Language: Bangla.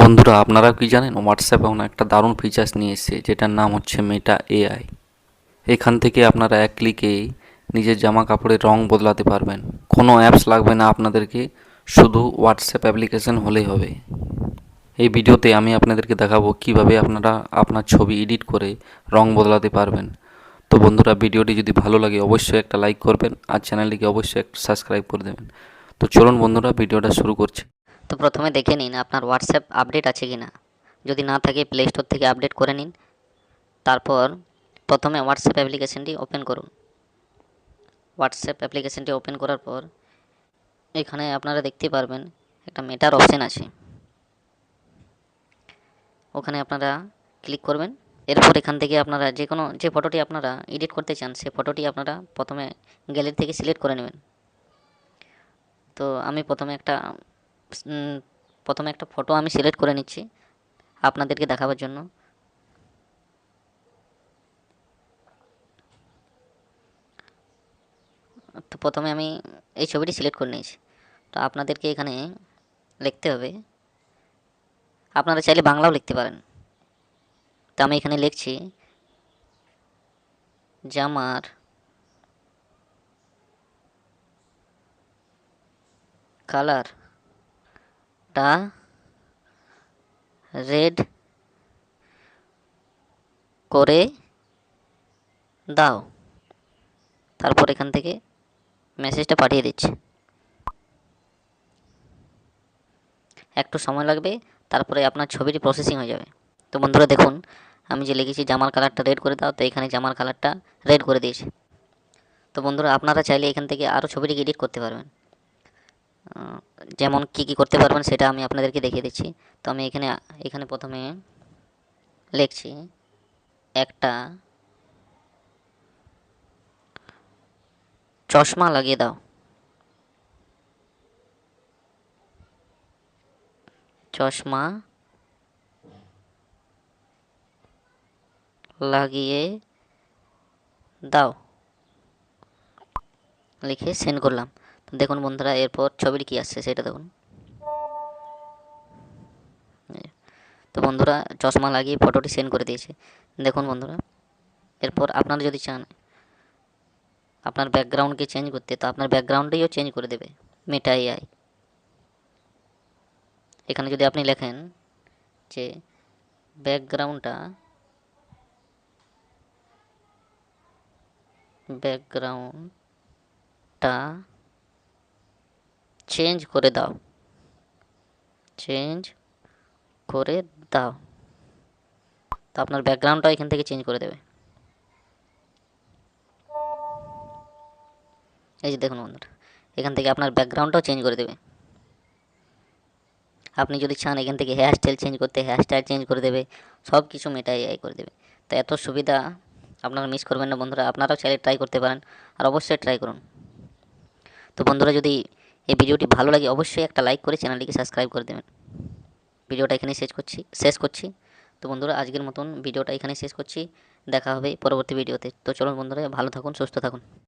বন্ধুরা, আপনারা কি জানেন হোয়াটসঅ্যাপ এখন একটা দারুণ ফিচার্স নিয়ে এসেছে, যেটার নাম হচ্ছে মেটা এআই এখান থেকে আপনারা এক ক্লিকেই নিজের জামা কাপড়ের রং বদলাতে পারবেন। কোনো অ্যাপস লাগবে না আপনাদেরকে, শুধু হোয়াটসঅ্যাপ অ্যাপ্লিকেশন হলেই হবে। এই ভিডিওতে আমি আপনাদেরকে দেখাবো কীভাবে আপনারা আপনার ছবি এডিট করে রং বদলাতে পারবেন। তো বন্ধুরা, ভিডিওটি যদি ভালো লাগে, অবশ্যই একটা লাইক করবেন, আর চ্যানেলটিকে অবশ্যই একটা সাবস্ক্রাইব করে দেবেন। তো চলুন বন্ধুরা, ভিডিওটা শুরু করছি। তো প্রথমে দেখে নিন আপনার হোয়াটসঅ্যাপ আপডেট আছে কি না যদি না থাকে প্লে স্টোর থেকে আপডেট করে নিন। তারপর প্রথমে হোয়াটসঅ্যাপ অ্যাপ্লিকেশনটি ওপেন করুন। হোয়াটসঅ্যাপ অ্যাপ্লিকেশনটি ওপেন করার পর এখানে আপনারা দেখতে পারবেন একটা মেটার অপশান আছে। ওখানে আপনারা ক্লিক করবেন। এরপর এখান থেকে আপনারা যে কোনো, যে ফটোটি আপনারা এডিট করতে চান সেই ফটোটি আপনারা প্রথমে গ্যালারি থেকে সিলেক্ট করে নেবেন। তো আমি প্রথমে একটা প্রথমে একটা ফটো আমি সিলেক্ট করে নিচ্ছি আপনাদেরকে দেখাবার জন্য। তো প্রথমে আমি এই ছবিটি সিলেক্ট করে নিয়েছি। তো আপনাদেরকে এখানে লিখতে হবে। আপনারা চাইলে বাংলাও লিখতে পারেন। তো আমি এখানে লিখছি, জামার কালার টা রেড করে দাও। তারপর এখান থেকে মেসেজটা পাঠিয়ে দিচ্ছি। একটু সময় লাগবে, তারপরে আপনার ছবিটি প্রসেসিং হয়ে যাবে। তো বন্ধুরা দেখুন, আমি যে লিখেছি জামার কালারটা রেড করে দাও, তো এখানে জামার কালারটা রেড করে দিয়েছে। তো বন্ধুরা আপনারা চাইলে এখান থেকে আরও ছবিটিকে এডিট করতে পারবেন। যেমন কি কি করতে পারবেন সেটা আমি আপনাদেরকে দেখিয়ে দিচ্ছি। তো আমি এখানে এখানে প্রথমে লিখছি একটা চশমা লাগিয়ে দাও। চশমা লাগিয়ে দাও। লিখে সেন্ড করলাম। দেখুন বন্ধুরা, এরপর ছবিটি কী আসছে সেটা দেখুন। তো বন্ধুরা, চশমা লাগিয়ে ফটোটি সেন্ড করে দিয়েছে। দেখুন বন্ধুরা, এরপর আপনারা যদি চান, আপনার ব্যাকগ্রাউন্ডকে চেঞ্জ করতে, তো আপনার ব্যাকগ্রাউন্ডেও চেঞ্জ করে দেবে মেটা এআই এখানে যদি আপনি লেখেন যে, ব্যাকগ্রাউন্ডটা ব্যাকগ্রাউন্ডটা চেঞ্জ করে দাও। চেঞ্জ করে দাও। তো আপনার ব্যাকগ্রাউন্ডটা এখান থেকে চেঞ্জ করে দেবে। এই যে দেখুন বন্ধুরা, এখান থেকে আপনার ব্যাকগ্রাউন্ডটাও চেঞ্জ করে দেবে। আপনি যদি চান এখান থেকে হেয়ার স্টাইল চেঞ্জ করতে হেয়ার স্টাইল চেঞ্জ করে দেবে সব কিছু মেটা এআই করে দেবে। তো এত সুবিধা আপনারা মিস করবেন না বন্ধুরা, আপনারাও চাইলে ট্রাই করতে পারেন, আর অবশ্যই ট্রাই করুন। তো বন্ধুরা যদি এই ভিডিওটি ভালো লাগে অবশ্যই একটা লাইক করে চ্যানেলটিকে সাবস্ক্রাইব করে দেবেন। ভিডিওটা এখানে শেষ করছি শেষ করছি। তো বন্ধুরা, আজকের মতন ভিডিওটা এখানে শেষ করছি। দেখা হবে পরবর্তী ভিডিওতে। তো চলুন বন্ধুরা, ভালো থাকুন, সুস্থ থাকুন।